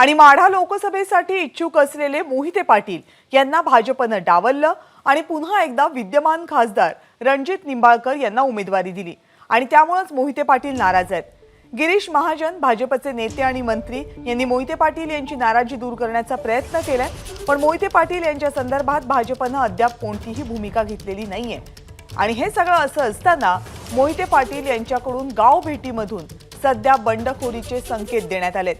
आणि माढा लोकसभेसाठी इच्छुक असलेले मोहिते पाटील यांना भाजपनं डावललं आणि पुन्हा एकदा विद्यमान खासदार रणजित निंबाळकर यांना उमेदवारी दिली. आणि त्यामुळेच मोहिते पाटील नाराज आहेत. गिरीश महाजन भाजपचे नेते आणि मंत्री यांनी मोहिते पाटील यांची नाराजी दूर करण्याचा प्रयत्न केलाय पण मोहिते पाटील यांच्या संदर्भात भाजपनं अद्याप कोणतीही भूमिका घेतलेली नाहीये. आणि हे सगळं असं असताना मोहिते पाटील यांच्याकडून गाव भेटीमधून सध्या बंडखोरीचे संकेत देण्यात आलेत.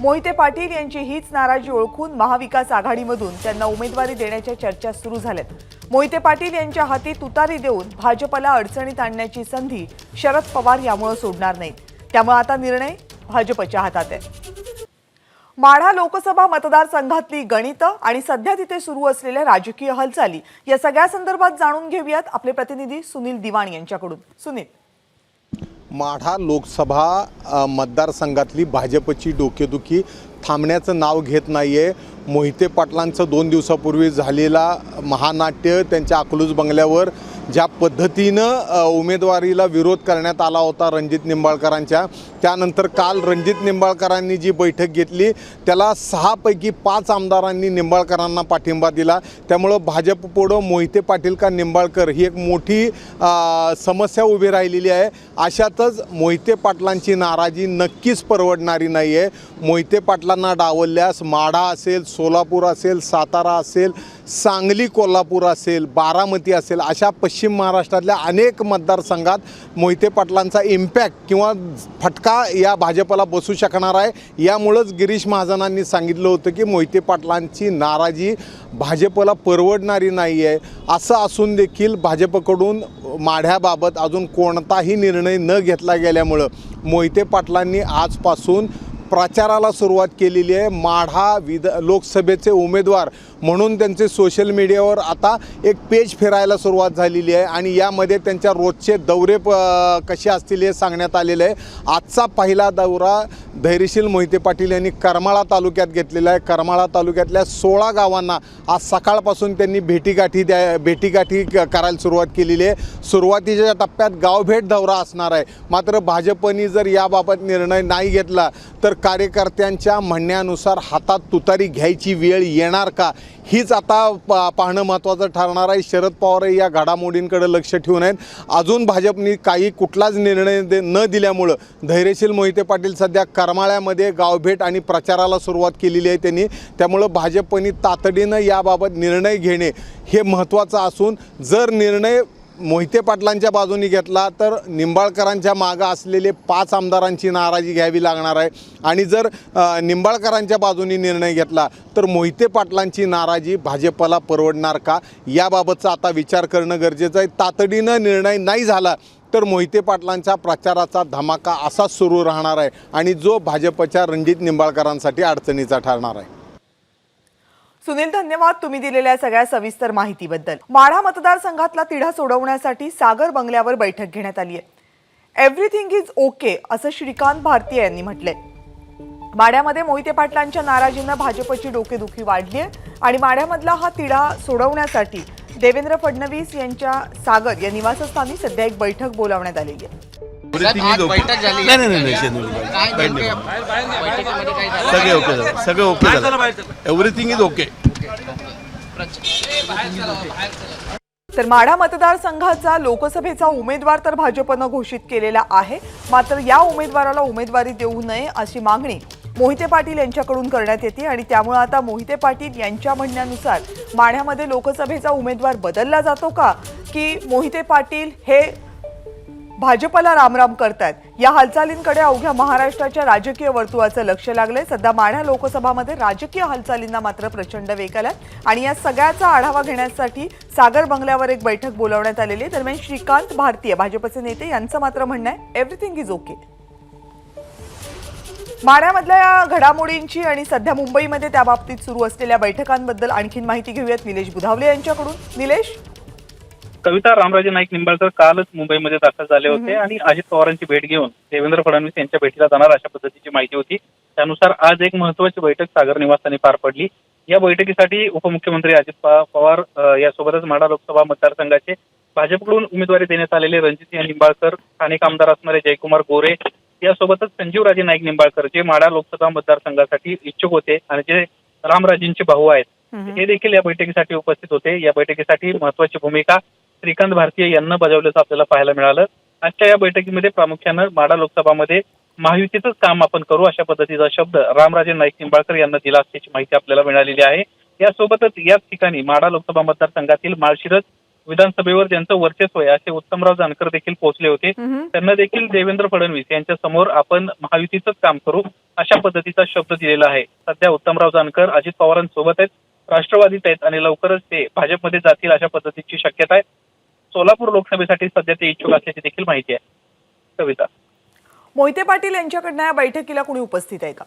मोहिते पाटील यांची हीच नाराजी ओळखून महाविकास आघाडीमधून त्यांना उमेदवारी देण्याच्या चर्चा सुरू झाल्यात. मोहिते पाटील यांच्या हाती तुतारी देऊन भाजपला अडचणीत आणण्याची संधी शरद पवार यामुळे सोडणार नाहीत. त्यामुळे आता निर्णय भाजपच्या हातात आहे. माढा लोकसभा मतदारसंघातली गणितं आणि सध्या तिथे सुरू असलेल्या राजकीय हालचाली या सगळ्या संदर्भात जाणून घेऊयात आपले प्रतिनिधी सुनील दिवाण यांच्याकडून. सुनील. माढा लोकसभा मतदारसंघातली भाजपची डोकेदुखी थांबण्याचं नाव घेत नाही आहे मोहिते पाटलांचं दोन दिवसापूर्वी झालेला महानाट्य त्यांच्या अकलूज बंगल्यावर ज्या पद्धतीनं उमेदवारीला विरोध करण्यात आला होता रणजित निंबाळकरांच्या त्यानंतर काल रणजित निंबाळकरांनी जी बैठक घेतली त्याला सहापैकी पाच आमदारांनी निंबाळकरांना पाठिंबा दिला. त्यामुळं भाजप पुढं मोहिते पाटील का निंबाळकर ही एक मोठी समस्या उभी राहिलेली आहे. अशातच मोहिते पाटलांची नाराजी नक्कीच परवडणारी नाही आहे मोहिते पाटलांना डावलल्यास माढा असेल सोलापूर असेल सातारा असेल सांगली कोल्हापूर असेल बारामती असेल अशा पश्चिम पश्चिम महाराष्ट्रातल्या अनेक मतदारसंघात मोहिते पाटलांचा इम्पॅक्ट किंवा फटका या भाजपला बसू शकणार आहे. यामुळंच गिरीश महाजनांनी सांगितलं होतं की मोहिते पाटलांची नाराजी भाजपला परवडणारी नाही आहे असं असून देखील भाजपकडून माढ्याबाबत अजून कोणताही निर्णय न घेतला गेल्यामुळं मोहिते पाटलांनी आजपासून प्रचाराला सुरुवात केलेली आहे. माढा विध लोकसभेचे उमेदवार म्हणून त्यांचे सोशल मीडियावर आता एक पेज फिरायला सुरुवात झालेली आहे. आणि यामध्ये त्यांच्या रोजचे दौरे प कसे असतील हे सांगण्यात आलेलं आहे. आजचा पहिला दौरा धैर्यशील मोहिते पाटील यांनी करमाळा तालुक्यात घेतलेला आहे. करमाळा तालुक्यातल्या सोळा गावांना आज सकाळपासून त्यांनी भेटीगाठी द्या भेटीगाठी क- करायला सुरुवात केलेली आहे. सुरुवातीच्या टप्प्यात गावभेट दौरा असणार आहे. मात्र भाजपनी जर याबाबत निर्णय नाही घेतला तर कार्यकर्त्यांच्या म्हणण्यानुसार हातात तुतारी घ्यायची वेळ येणार का? हीच आता पा पाहणं महत्त्वाचं ठरणार आहे. शरद पवारही या घडामोडींकडे लक्ष ठेवून आहेत. अजून भाजपनी काही कुठलाच निर्णय दे न दिल्यामुळं धैर्यशील मोहिते पाटील सध्या करमाळ्यामध्ये गावभेट आणि प्रचाराला सुरुवात केलेली आहे त्यांनी. त्यामुळं भाजपनी तातडीनं याबाबत निर्णय घेणे हे महत्त्वाचं असून जर निर्णय मोहिते पाटलांच्या बाजूनी घेतला तर निंबाळकरांच्या मागं असलेले पाच आमदारांची नाराजी घ्यावी लागणार आहे. आणि जर निंबाळकरांच्या बाजूनी निर्णय घेतला तर मोहिते पाटलांची नाराजी भाजपला परवडणार का? याबाबतचा आता विचार करणं गरजेचं आहे. तातडीनं निर्णय नाही झाला तर मोहिते पाटलांच्या प्रचाराचा धमाका असाच सुरू राहणार आहे. आणि जो भाजपच्या रणजित निंबाळकरांसाठी अडचणीचा ठरणार आहे. सुनील धन्यवाद तुम्ही दिलेल्या सगळ्या सविस्तर माहितीबद्दल. माढा मतदारसंघातला तिढा सोडवण्यासाठी सागर बंगल्यावर बैठक घेण्यात आली आहे. एव्हरीथिंग इज ओके असं श्रीकांत भारतीय यांनी म्हटलंय. माढ्यामध्ये मोहिते पाटलांच्या नाराजीनं भाजपची डोकेदुखी वाढली आहे आणि माढ्यामधला हा तिढा सोडवण्यासाठी देवेंद्र फडणवीस यांच्या सागर या निवासस्थानी सध्या एक बैठक बोलावण्यात आलेली आहे. बैठक झाली. नाही नाही नाही नाही शेंदूर काय काही नेमके नाही बैठकीमध्ये काय झालं सगळे ओके झालं सगळे ओके झालं. एव्हरीथिंग इज ओके तर माढा मतदारसंघाचा लोकसभेचा उमेदवार तर भाजपनं घोषित केलेला आहे. मात्र या उमेदवाराला उमेदवारी देऊ नये अशी मागणी मोहिते पाटील यांच्याकडून करण्यात येते आणि त्यामुळे आता मोहिते पाटील यांच्या म्हणण्यानुसार माढ्यामध्ये लोकसभेचा उमेदवार बदलला जातो का? की मोहिते पाटील हे भाजपला रामराम करतायत. या हालचालींकडे अवघ्या महाराष्ट्राच्या राजकीय वर्तुळाचं लक्ष लागलंय. सध्या माढा लोकसभामध्ये राजकीय हालचालींना मात्र प्रचंड वेग आलाय. आणि या सगळ्याचा आढावा घेण्यासाठी सागर बंगल्यावर एक बैठक बोलावण्यात आलेली आहे. दरम्यान श्रीकांत भारतीय भाजपचे नेते यांचं मात्र म्हणणं आहे एव्हरीथिंग इज ओके माण्यामधल्या या घडामोडींची आणि सध्या मुंबईमध्ये त्या बाबतीत सुरू असलेल्या बैठकांबद्दल आणखीन माहिती घेऊयात. निलेश बुधावले यांच्याकडून. निलेश? कविता रामराजे नाईक निंबाळकर कालच मुंबईमध्ये दाखल झाले होते आणि अजित पवारांची भेट घेऊन देवेंद्र फडणवीस यांच्या भेटीला जाणार अशा पद्धतीची माहिती होती. त्यानुसार आज एक महत्वाची बैठक सागर निवासस्थानी पार पडली. या बैठकीसाठी उपमुख्यमंत्री अजित पवार यासोबतच माढा लोकसभा मतदारसंघाचे भाजपकडून उमेदवारी देण्यात आलेले रणजित सिंह निंबाळकर स्थानिक आमदार असणारे जयकुमार गोरे यासोबतच संजीवराजे नाईक निंबाळकर जे माढा लोकसभा मतदारसंघासाठी इच्छुक होते आणि जे रामराजेंचे भाऊ आहेत हे देखील या बैठकीसाठी उपस्थित होते. या बैठकीसाठी महत्वाची भूमिका श्रीकांत भारतीय यांना बजावल्याचं आपल्याला पाहायला मिळालं. आजच्या या बैठकीमध्ये प्रामुख्यानं माढा लोकसभामध्ये महायुतीचंच काम आपण करू अशा पद्धतीचा शब्द रामराजे नाईक निंबाळकर यांना दिला असल्याची माहिती आपल्याला मिळालेली आहे. यासोबतच याच ठिकाणी माढा लोकसभा मतदारसंघातील माळशिरस विधानसभेवर ज्यांचं वर्चस्व आहे असे उत्तमराव जानकर देखील पोहोचले होते. त्यांना देखील देवेंद्र फडणवीस यांच्या समोर आपण महायुतीचंच काम करू अशा पद्धतीचा शब्द दिलेला आहे. सध्या उत्तमराव जानकर अजित पवारांसोबत आहेत. राष्ट्रवादीत आहेत आणि लवकरच ते भाजपमध्ये जातील अशा पद्धतीची शक्यता आहे. सोलापूर लोकसभेसाठी सध्या ते इच्छुक असल्याची देखील माहिती आहे. कविता. मोहिते पाटील यांच्याकडनं या बैठकीला कुणी उपस्थित आहे का?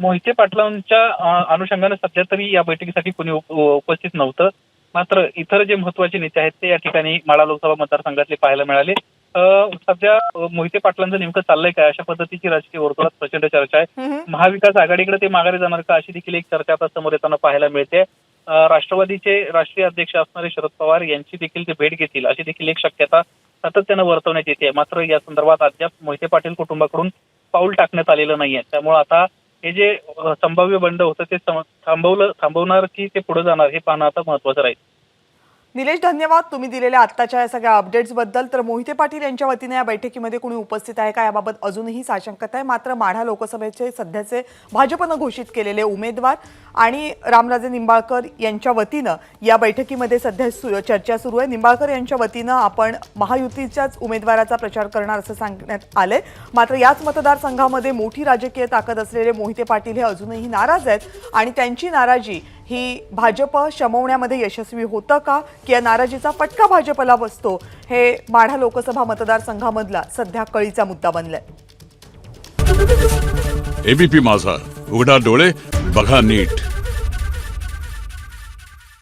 मोहिते पाटलांच्या अनुषंगाने सध्या तरी या बैठकीसाठी कोणी उप- उपस्थित नव्हतं. मात्र इतर जे महत्त्वाचे नेते आहेत ते या ठिकाणी माळा लोकसभा मतदारसंघातले पाहायला मिळाले. सध्या मोहिते पाटलांचं नेमकं चाललंय काय? अशा पद्धतीची राजकीय वर्तुळात प्रचंड चर्चा आहे. महाविकास आघाडीकडे ते माघारी जाणार का? अशी देखील एक चर्चा आता समोर येताना पाहायला मिळते. राष्ट्रवादीचे राष्ट्रीय अध्यक्ष असणारे शरद पवार यांची देखील ते भेट घेतील अशी देखील एक शक्यता सातत्यानं वर्तवण्यात येते. मात्र या संदर्भात अद्याप मोहिते पाटील कुटुंबाकडून पाऊल टाकण्यात आलेलं नाहीये. त्यामुळे आता हे जे संभाव्य बंड होतं ते थांबवलं थांबवणार की ते पुढे जाणार हे पाहणं आता महत्वाचं राहील. निलेश धन्यवाद तुम्ही दिलेल्या आत्ताच्या या सगळ्या अपडेट्सबद्दल. तर मोहिते पाटील यांच्या वतीने या बैठकीमध्ये कोणी उपस्थित आहे का याबाबत अजूनही साशंकता आहे. मात्र माढा लोकसभेचे सध्याचे भाजपनं घोषित केलेले उमेदवार आणि रामराजे निंबाळकर यांच्या वतीनं या बैठकीमध्ये सध्या सु चर्चा सुरू आहे. निंबाळकर यांच्या वतीनं आपण महायुतीच्याच उमेदवाराचा प्रचार करणार असं सांगण्यात आलंय. मात्र याच मतदारसंघामध्ये मोठी राजकीय ताकद असलेले मोहिते पाटील हे अजूनही नाराज आहेत आणि त्यांची नाराजी ही भाजप शमवण्यामध्ये यशस्वी होतं का? की या नाराजीचा फटका भाजपला बसतो? हे माढा लोकसभा मतदारसंघामधला सध्या कळीचा मुद्दा बनलाय. एबीपी माझा. उघडा डोळे बघा नीट.